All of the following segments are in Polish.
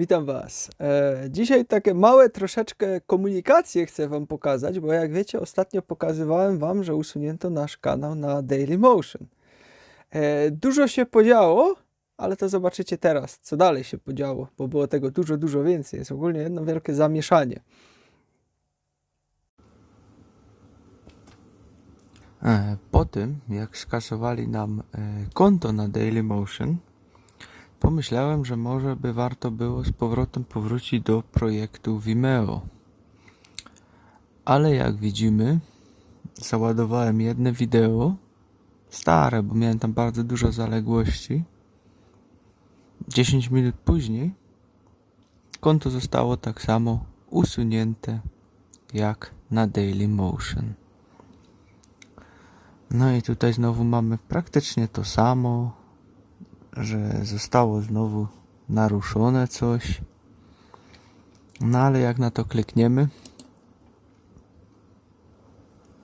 Witam Was. E, dzisiaj takie małe troszeczkę komunikacje chcę Wam pokazać, bo jak wiecie, ostatnio pokazywałem Wam, że usunięto nasz kanał na Dailymotion. E, dużo się podziało, ale to zobaczycie teraz, co dalej się podziało, bo było tego dużo, dużo więcej. Jest ogólnie jedno wielkie zamieszanie. E, Po tym, jak skasowali nam e, konto na Dailymotion, pomyślałem, że może by warto było z powrotem powrócić do projektu Vimeo. Ale jak widzimy, załadowałem jedno wideo, stare, bo miałem tam bardzo dużo zaległości. 10 minut później konto zostało tak samo usunięte jak na Dailymotion. No i tutaj znowu mamy praktycznie to samo, że zostało znowu naruszone coś. No ale jak na to klikniemy,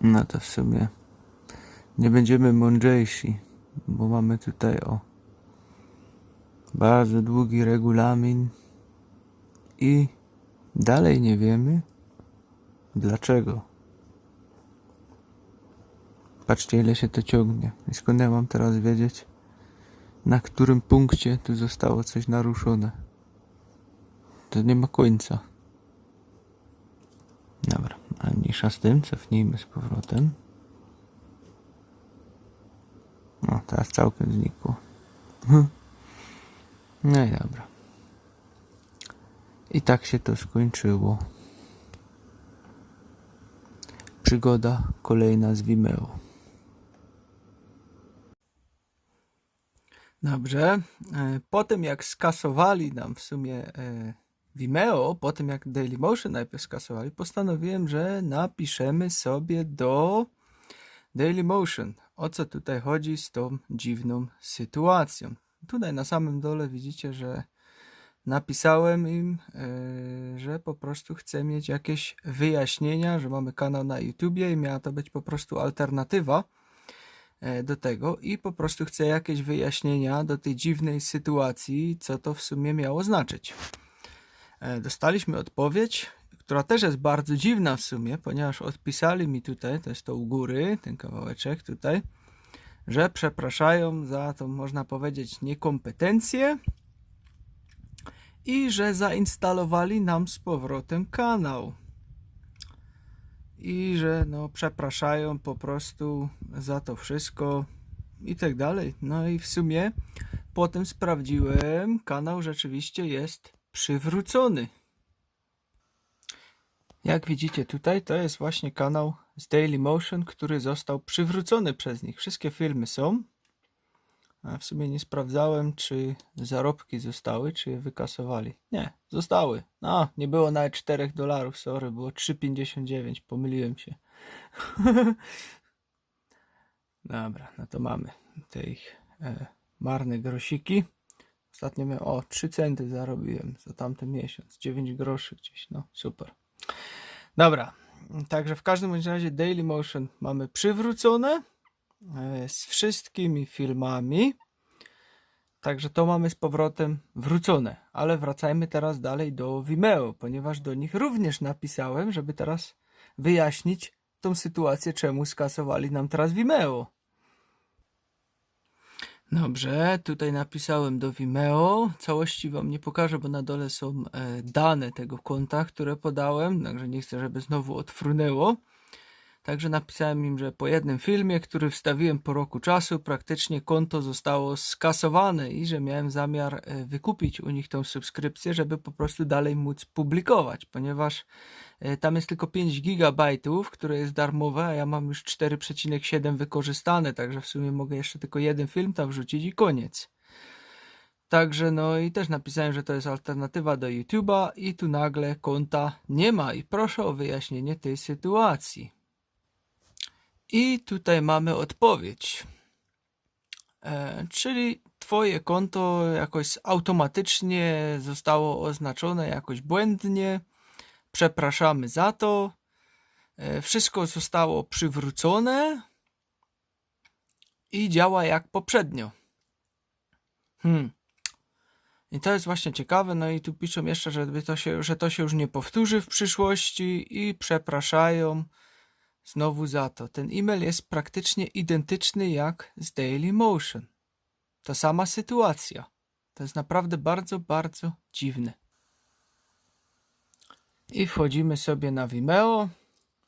no to w sumie nie będziemy mądrzejsi, bo mamy tutaj o bardzo długi regulamin i dalej nie wiemy dlaczego. Patrzcie, ile się to ciągnie. I skąd ja mam teraz wiedzieć, na którym punkcie tu zostało coś naruszone? To nie ma końca. Dobra, ale mniejsza z tym, cofnijmy z powrotem. No, teraz całkiem znikło. No i dobra. I tak się to skończyło. Przygoda kolejna z Vimeo. Dobrze. E, Po tym jak skasowali nam w sumie e, Vimeo, po tym jak Dailymotion najpierw skasowali, postanowiłem, że napiszemy sobie do Dailymotion, o co tutaj chodzi z tą dziwną sytuacją. Tutaj na samym dole widzicie, że napisałem im, e, że po prostu chcę mieć jakieś wyjaśnienia, że mamy kanał na YouTubie i miała to być po prostu alternatywa do tego i po prostu chcę jakieś wyjaśnienia do tej dziwnej sytuacji, co to w sumie miało znaczyć. E, Dostaliśmy odpowiedź, która też jest bardzo dziwna w sumie, ponieważ odpisali mi tutaj, to jest to u góry, ten kawałeczek tutaj, że przepraszają za to, można powiedzieć, niekompetencje i że zainstalowali nam z powrotem kanał. I że no przepraszają po prostu za to wszystko i tak dalej. No i w sumie potem sprawdziłem, kanał rzeczywiście jest przywrócony. Jak widzicie tutaj, to jest właśnie kanał z Dailymotion, który został przywrócony przez nich. Wszystkie filmy są. W sumie nie sprawdzałem, czy zarobki zostały, czy je wykasowali. Nie, zostały. No, nie było nawet 4 dolarów, sorry, było 3,59, pomyliłem się. Dobra, no to mamy te ich e, marne grosiki. Ostatnio miałem, o, 3 centy zarobiłem za tamten miesiąc, 9 groszy gdzieś, no super. Dobra, także w każdym razie Dailymotion mamy przywrócone z wszystkimi filmami. Także to mamy z powrotem wrócone, ale wracajmy teraz dalej do Vimeo, ponieważ do nich również napisałem, żeby teraz wyjaśnić tą sytuację, czemu skasowali nam teraz Vimeo. Dobrze, tutaj napisałem do Vimeo. Całości wam nie pokażę, bo na dole są e, dane tego konta, które podałem, także nie chcę, żeby znowu odfrunęło. Także napisałem im, że po jednym filmie, który wstawiłem po roku czasu, praktycznie konto zostało skasowane i że miałem zamiar e, wykupić u nich tą subskrypcję, żeby po prostu dalej móc publikować, ponieważ e, tam jest tylko 5 gigabajtów, które jest darmowe, a ja mam już 4,7 wykorzystane, także w sumie mogę jeszcze tylko jeden film tam wrzucić i koniec. Także no i też napisałem, że to jest alternatywa do YouTube'a i tu nagle konta nie ma i proszę o wyjaśnienie tej sytuacji. I tutaj mamy odpowiedź. E, czyli Twoje konto jakoś automatycznie zostało oznaczone jakoś błędnie. Przepraszamy za to. E, wszystko zostało przywrócone i działa jak poprzednio. Hmm. I to jest właśnie ciekawe, no i tu piszą jeszcze, żeby to się, że to się już nie powtórzy w przyszłości i przepraszają znowu za to. Ten e-mail jest praktycznie identyczny jak z Dailymotion. To sama sytuacja. To jest naprawdę bardzo, bardzo dziwne. I wchodzimy sobie na Vimeo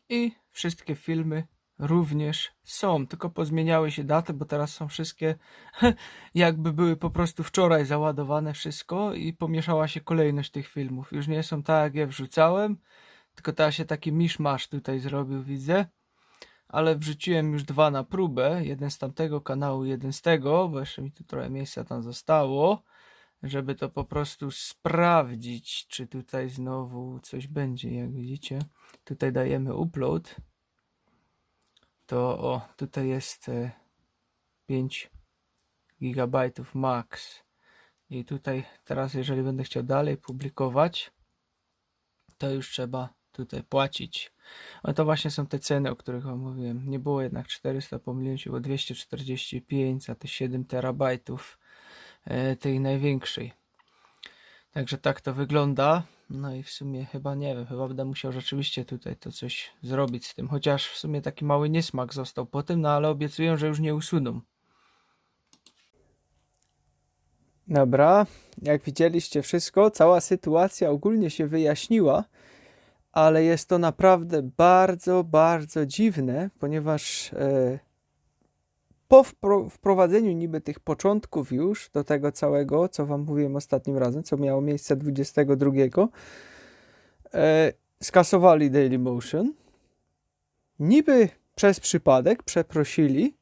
i wszystkie filmy również są, tylko pozmieniały się daty, bo teraz są wszystkie jakby były po prostu wczoraj załadowane wszystko i pomieszała się kolejność tych filmów. Już nie są tak jak je wrzucałem, tylko teraz się taki miszmasz tutaj zrobił, widzę. Ale wrzuciłem już dwa na próbę, jeden z tamtego kanału, jeden z tego, bo jeszcze mi tu trochę miejsca tam zostało, żeby to po prostu sprawdzić, czy tutaj znowu coś będzie, jak widzicie. Tutaj dajemy upload to o, tutaj jest e, 5 gigabajtów max. I tutaj teraz, jeżeli będę chciał dalej publikować, to już trzeba tutaj płacić. No to właśnie są te ceny, o których wam mówiłem. Nie było jednak 400, pomyliłem się, było 245 za te 7 terabajtów e, tej największej. Także tak to wygląda. No i w sumie chyba nie wiem, chyba będę musiał rzeczywiście tutaj to coś zrobić z tym. Chociaż w sumie taki mały niesmak został po tym, no ale obiecuję, że już nie usuną. Dobra, jak widzieliście wszystko, cała sytuacja ogólnie się wyjaśniła, ale jest to naprawdę bardzo, bardzo dziwne, ponieważ e, po wpro- wprowadzeniu niby tych początków już do tego całego, co wam mówiłem ostatnim razem, co miało miejsce 22, e, skasowali Dailymotion. Niby przez przypadek przeprosili,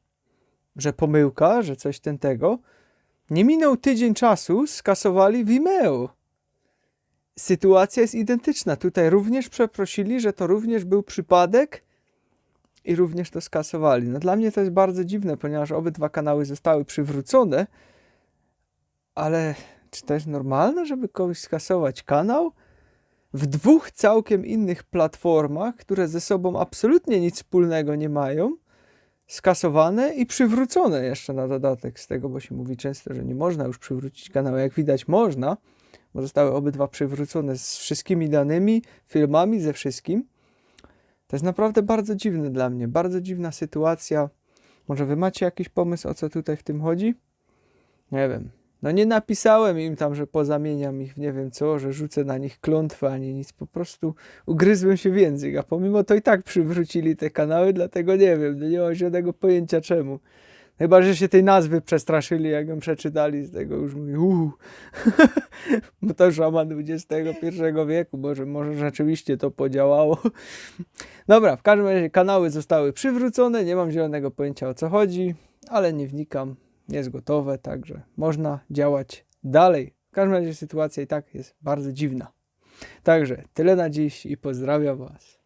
że pomyłka, że coś ten tego. Nie minął tydzień czasu, skasowali Vimeo. Sytuacja jest identyczna. Tutaj również przeprosili, że to również był przypadek i również to skasowali. No dla mnie to jest bardzo dziwne, ponieważ obydwa kanały zostały przywrócone, ale czy to jest normalne, żeby komuś skasować kanał? W dwóch całkiem innych platformach, które ze sobą absolutnie nic wspólnego nie mają, skasowane i przywrócone jeszcze na dodatek z tego, bo się mówi często, że nie można już przywrócić kanału. Jak widać, można, bo zostały obydwa przywrócone z wszystkimi danymi, filmami, ze wszystkim. To jest naprawdę bardzo dziwne dla mnie, bardzo dziwna sytuacja. Może wy macie jakiś pomysł, o co tutaj w tym chodzi? Nie wiem. No nie napisałem im tam, że pozamieniam ich w nie wiem co, że rzucę na nich klątwę ani nic. Po prostu ugryzłem się w język, a pomimo to i tak przywrócili te kanały, dlatego nie wiem, no nie mam żadnego pojęcia czemu. Chyba, że się tej nazwy przestraszyli, jak ją przeczytali z tego już mówię, uuu, bo to szaman XXI wieku, może, może rzeczywiście to podziałało. Dobra, w każdym razie kanały zostały przywrócone, nie mam zielonego pojęcia o co chodzi, ale nie wnikam, jest gotowe, także można działać dalej. W każdym razie sytuacja i tak jest bardzo dziwna. Także tyle na dziś i pozdrawiam Was.